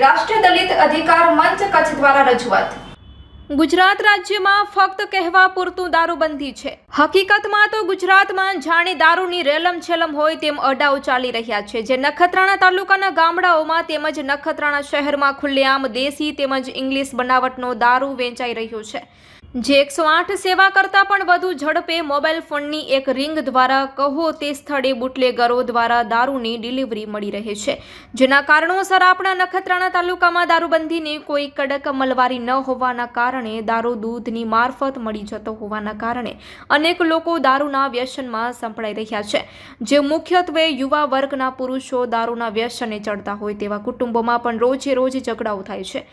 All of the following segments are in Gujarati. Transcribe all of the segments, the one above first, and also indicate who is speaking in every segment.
Speaker 1: રાષ્ટ્રીય દલિત અધિકાર મંચ કચ્છ દ્વારા રજૂઆત. ગુજરાત રાજ્યમાં ફક્ત કહેવા પૂરતું દારૂબંધી છે. હકીકતમાં તો ગુજરાતમાં જાણે દારૂની રેલમ છેલમ હોય તેમ અડાઓ ચાલી રહ્યા છે. જે નખત્રાણા તાલુકાના ગામડાઓમાં તેમજ નખત્રાણા શહેરમાં ખુલ્લેઆમ દેશી તેમજ ઇંગ્લિશ બનાવટનો દારૂ વેચાઈ રહ્યો છે. જે એકસો આઠ સેવા કરતાં પણ વધુ ઝડપે મોબાઈલ ફોનની એક રિંગ દ્વારા કહો તે સ્થળે બુટલેગરો દ્વારા દારૂની ડિલિવરી મળી રહે છે. જેના કારણોસર આપણા નખત્રાણા તાલુકામાં દારૂબંધીની કોઈ કડક અમલવારી ન હોવાના કારણે દારૂ દૂધની મારફત મળી જતો હોવાના કારણે અનેક લોકો દારૂના વ્યસનમાં સંપડાઈ રહ્યા છે. જે મુખ્યત્વે યુવા વર્ગના પુરુષો દારૂના વ્યસને ચડતા હોય તેવા કુટુંબોમાં પણ રોજે રોજ ઝઘડાઓ થાય છે.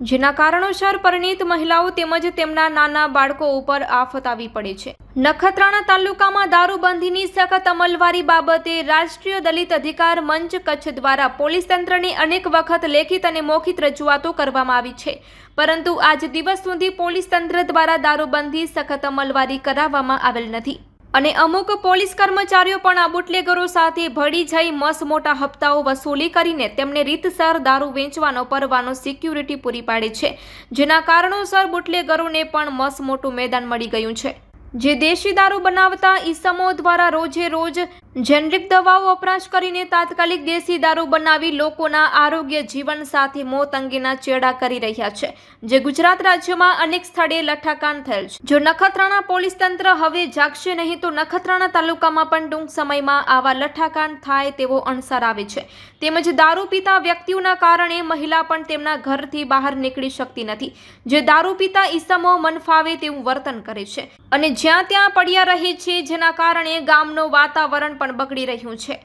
Speaker 1: જેના કારણોસર પરિણીત મહિલાઓ તેમજ તેમના નાના બાળકો ઉપર આફત આવી પડે છે. નખત્રાણા તાલુકામાં દારૂબંધીની સખત અમલવારી બાબતે રાષ્ટ્રીય દલિત અધિકાર મંચ કચ્છ દ્વારા પોલીસ તંત્રની અનેક વખત લેખિત અને મૌખિત રજૂઆતો કરવામાં આવી છે. પરંતુ આજ દિવસ સુધી પોલીસ તંત્ર દ્વારા દારૂબંધી સખત અમલવારી કરાવવામાં આવેલ નથી. અને અમુક પોલીસ કર્મચારીઓ પણ આ બુટલેગરો સાથે ભળી જઈ મસ મોટા હપ્તાઓ વસૂલી કરીને તેમને રીતસર દારૂ વેચવાનો પરવાનો સિક્યુરિટી પૂરી પાડે છે. જેના કારણોસર બુટલેગરોને પણ મસ મોટું મેદાન મળી ગયું છે. જે દેશી દારૂ બનાવતા ઈસમો દ્વારા રોજે રોજ જેનરિક દવાઓ વપરાશ કરીને તાત્કાલિક દેશી દારૂ બનાવી લોકોના આરોગ્ય જીવન સાથે મોત અંગેના ચેડા કરી રહ્યા છે, જે ગુજરાત રાજ્યમાં અનેક સ્થળે લઠ્ઠાકાંડ થયેલ છે. જો નખત્રાણા પોલીસ તંત્ર હવે જાગશે નહીં, તો નખત્રાણા તાલુકામાં પણ ટૂંક સમયમાં આવા લઠ્ઠાકાંડ થાય તેવો અણસાર આવે છે. તેમજ દારૂ પીતા વ્યક્તિઓના કારણે મહિલા પણ તેમના ઘરથી બહાર નીકળી શકતી નથી. જે દારૂ પીતા ઈસમો મન ફાવે તેવું વર્તન કરે છે. અને જ્યાં ત્યાં પડ્યા રહે છે, જેના કારણે ગામનું વાતાવરણ પણ બગડી રહ્યું છે.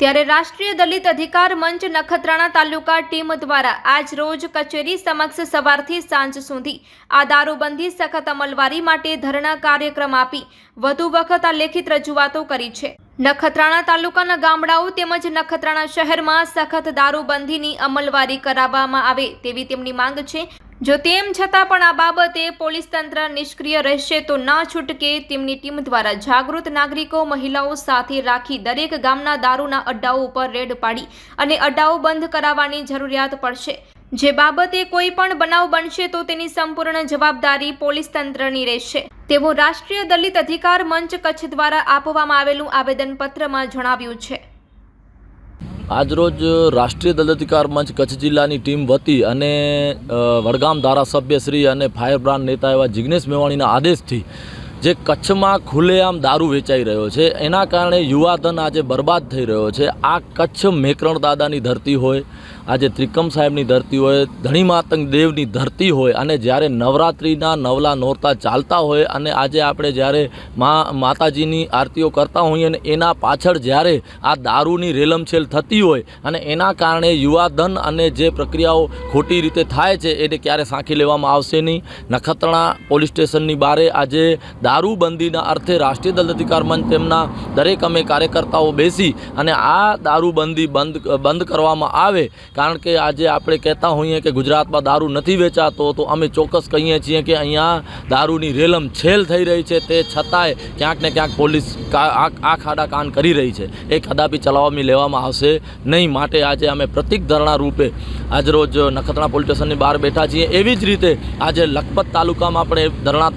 Speaker 1: ત્યારે રાષ્ટ્રીય દલિત અધિકાર મંચ નખત્રાણા તાલુકા ટીમ દ્વારા આજ રોજ કચેરી સમક્ષ સવારથી સાંજ સુધી આ દારૂબંધી સખત અમલવારી માટે ધરણા કાર્યક્રમ આપી વધુ વખત આ લેખિત રજૂઆતો કરી છે. નખત્રાણા તાલુકાના ગામડાઓ તેમજ નખત્રાણા શહેરમાં સખત દારૂબંધીની અમલવારી કરાવવામાં આવે તેવી તેમની માંગ છે. જો તેમ છતાં પણ આ બાબતે પોલીસ તંત્ર નિષ્ક્રિય રહેશે તો ન છૂટકે તેમની ટીમ દ્વારા જાગૃત નાગરિકો મહિલાઓ સાથે રાખી દરેક ગામના દારૂના અડ્ડાઓ ઉપર રેડ પાડી અને અડ્ડાઓ બંધ કરાવવાની જરૂરિયાત પડશે. જે બાબતે કોઈ પણ બનાવ બનશે તો તેની સંપૂર્ણ જવાબદારી પોલીસ તંત્રની રહેશે. તેવું રાષ્ટ્રીય દલિત અધિકાર મંચ કચ્છ દ્વારા આપવામાં આવેલું આવેદનપત્રમાં જણાવ્યું છે.
Speaker 2: આજરોજ રાષ્ટ્રીય દલિત મંચ કચ્છ જિલ્લાની ટીમ વતી અને વડગામ ધારાસભ્યશ્રી અને ફાયર બ્રાન્ડ નેતા એવા જિગ્નેશ મેવાણીના આદેશથી જે કચ્છમાં ખુલ્લેઆમ દારૂ વેચાઈ રહ્યો છે, એના કારણે યુવાધન આજે બરબાદ થઈ રહ્યો છે. આ કચ્છ મેકરણ દાદાની ધરતી હોય આજે ત્રિકમ સાહેબની ધરતી હોય, ધણી માતંગ દેવની ધરતી હોય અને જ્યારે નવરાત્રિના નવલા નોરતા ચાલતા હોય અને આજે આપણે જ્યારે મા, માતાજીની આરતીઓ કરતા હોઈએ અને એના પાછળ જ્યારે આ દારૂની રેલમછેલ થતી હોય અને એના કારણે યુવાધન અને જે પ્રક્રિયાઓ ખોટી રીતે થાય છે એને ક્યારે સાંખી લેવામાં આવશે નહીં. નખત્રાણા પોલીસ સ્ટેશનની બારે આજે દારૂબંધીના અર્થે રાષ્ટ્રીય દલિત અધિકાર મંચ તેમના દરેક અમે કાર્યકર્તાઓ બેસી અને આ દારૂબંધી બંધ બંધ કરવામાં આવે કારણ કે આજે આપણે કહેતા હોઈએ કે ગુજરાતમાં દારૂ નથી વેચાતો, તો અમે ચોક્કસ કહીએ છીએ કે અહીંયા દારૂની રેલમ છેલ થઈ રહી છે. તે છતાંય ક્યાંક ને ક્યાંક પોલીસ આ ખાડા કાન કરી રહી છે. એ કદાપી ચલાવવામાં લેવામાં આવશે નહીં. માટે આજે અમે પ્રતિક ધરણા રૂપે આજરોજ નખત્રાણા પોલીસ સ્ટેશનની બહાર બેઠા છીએ. એવી જ રીતે આજે લખપત તાલુકામાં આપણે ધરણા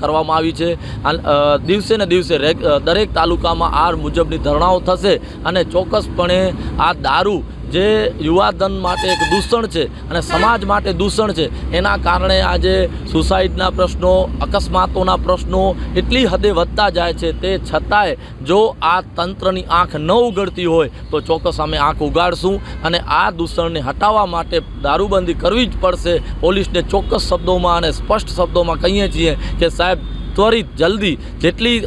Speaker 2: કરવામાં આવી છે. દિવસે ને દિવસે દરેક તાલુકામાં આ મુજબની ધરણાઓ થશે અને ચોક્કસપણે આ દારૂ જે યુવાધન માટે એક દૂષણ છે અને સમાજ માટે દૂષણ છે, એના કારણે આજે સુસાઇડના પ્રશ્નો, અકસ્માતોના પ્રશ્નો એટલી હદે વધતા જાય છે. તે છતાંય જો આ તંત્રની આંખ ન ઉગડતી હોય, તો ચોક્કસ અમે આંખ ઉગાડશું અને આ દૂષણને હટાવવા માટે દારૂબંધી કરવી જ પડશે. પોલીસને ચોક્કસ શબ્દોમાં અને સ્પષ્ટ શબ્દોમાં કહીએ છીએ કે સાહેબ ત્વરિત, જલ્દી, જેટલી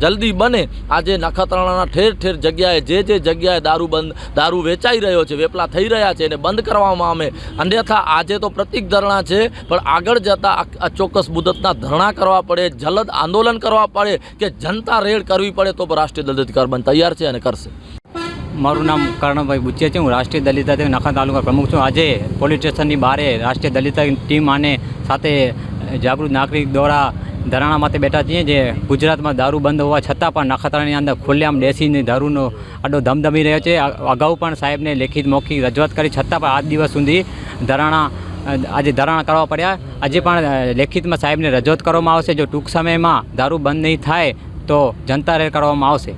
Speaker 2: જલ્દી બને, આજે નખત્રાણાના ઠેર ઠેર જગ્યાએ જે જે જગ્યાએ દારૂ બંધ, દારૂ વેચાઈ રહ્યો છે, વેપલા થઈ રહ્યા છે, એને બંધ કરવામાં આવે. અન્યથા આજે તો પ્રતિક ધરણા છે, પણ આગળ જતાં આ- ચોક્કસ મુદતના ધરણા કરવા પડે, જલદ આંદોલન કરવા પડે કે જનતા રેડ કરવી પડે તો રાષ્ટ્રીય દલિત અધિકાર તૈયાર છે અને કરશે.
Speaker 3: મારું નામ કર્ણભાઈ બુચિયા છે, હું રાષ્ટ્રીય દલિત નખા તાલુકા પ્રમુખ છું. આજે પોલીસ સ્ટેશનની બહારે રાષ્ટ્રીય દલિત ટીમ અને સાથે જાગૃત નાગરિક દ્વારા ધરાણા માટે બેઠા છીએ જે ગુજરાતમાં દારૂ બંધ હોવા છતાં પણ નખત્રાણાની અંદર ખુલ્લેઆમ બેસીને દારૂનો આડો ધમધમી રહ્યો છે. અગાઉ પણ સાહેબને લેખિત મૌખિક રજૂઆત કરી, છતાં પણ આજ દિવસ સુધી ધરાણા, આજે ધરાણા કરવા પડ્યા. આજે પણ લેખિતમાં સાહેબને રજૂઆત કરવામાં આવશે. જો ટૂંક સમયમાં દારૂ બંધ નહીં થાય તો જનતા રેર કરવામાં આવશે.